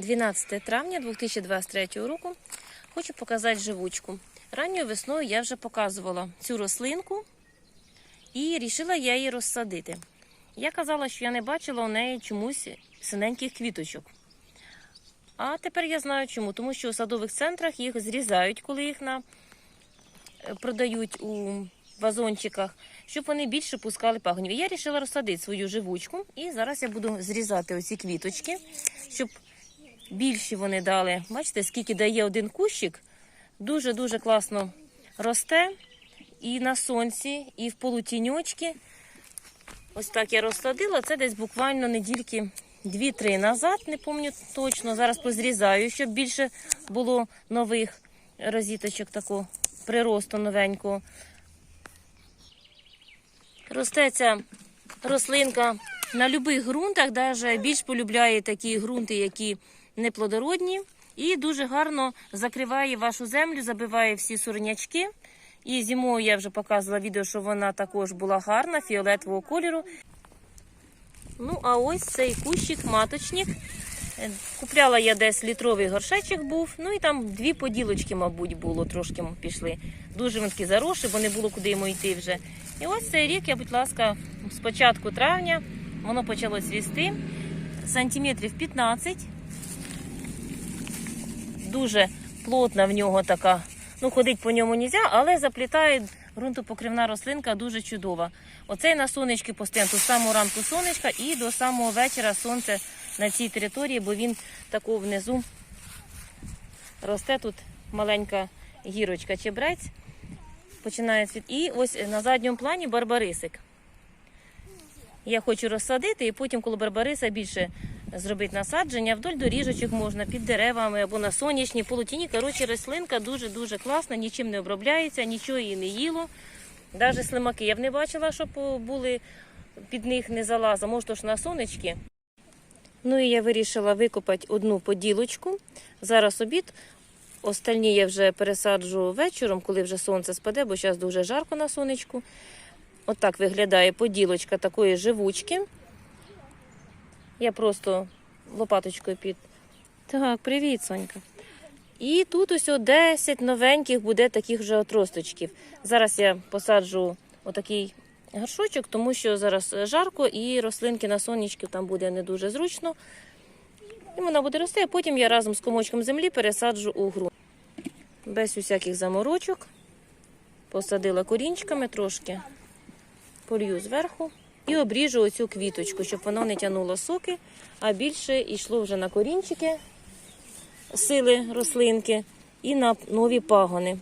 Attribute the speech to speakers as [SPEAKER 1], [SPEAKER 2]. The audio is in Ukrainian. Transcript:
[SPEAKER 1] 12 травня 2023 року. Хочу показати живучку. Ранньою весною я вже показувала цю рослинку і рішила я її розсадити. Я казала, що я не бачила у неї чомусь синеньких квіточок. А тепер я знаю чому. Тому що у садових центрах їх зрізають, коли їх на... е, продають у вазончиках, щоб вони більше пускали пагонів. Я вирішила розсадити свою живучку, і зараз я буду зрізати оці квіточки, щоб більші вони дали. Бачите, скільки дає один кущик. Дуже-дуже класно росте і на сонці, і в полутіньочки. Ось так я розсадила. Це десь буквально недільки 2-3 назад, не пам'ятаю точно. Зараз позрізаю, щоб більше було нових розіточок такого приросту новенького. Росте ця рослинка на будь-яких ґрунтах, навіть більш полюбляє такі ґрунти, які неплодородні, і дуже гарно закриває вашу землю, забиває всі сорнячки. І зимою я вже показувала відео, що вона також була гарна, фіолетового кольору. Ну, а ось цей кущик, маточник. Е, Купляла я десь літровий горшечок був, ну і там дві поділочки, мабуть, було, трошки пішли. Дуже він такий заросший, бо не було куди йому йти вже. І ось цей рік я, будь ласка, з початку травня воно почало цвісти. Сантиметрів 15. Дуже плотна в нього така. Ну, ходить по ньому нельзя, але заплітає ґрунтопокривна рослинка дуже чудова. Оцей на сонечки постійно, з самого ранку сонечка і до самого вечора сонце на цій території, бо він тако внизу росте тут маленька гірочка чебрець. Починає цвіт. І ось на задньому плані барбарисик. Я хочу розсадити, і потім, коли барбариса більше зробити насадження, вдоль доріжечок можна під деревами або на сонячній полотіні. Коротше, рослинка дуже-дуже класна, нічим не обробляється, нічого її не їло. Навіть слимаки я б не бачила, щоб були під них не залаза. Може, то ж на сонечки. Ну і я вирішила викопати одну поділочку. Зараз обід. Остальні я вже пересаджу вечором, коли вже сонце спаде, бо зараз дуже жарко на сонечку. Отак виглядає поділочка такої живучки. Я просто лопаточкою під. Так, привіт, Сонька. І тут ось 10 новеньких буде таких вже отросточків. Зараз я посаджу отакий горшочок, тому що зараз жарко і рослинки на сонечки там буде не дуже зручно. І вона буде рости, а потім я разом з комочком землі пересаджу у ґрунт. Без усяких заморочок. Посадила корінчиками трошки, полью зверху і обріжу оцю квіточку, щоб воно не тягнуло соки, а більше йшло вже на корінчики сили рослинки і на нові пагони.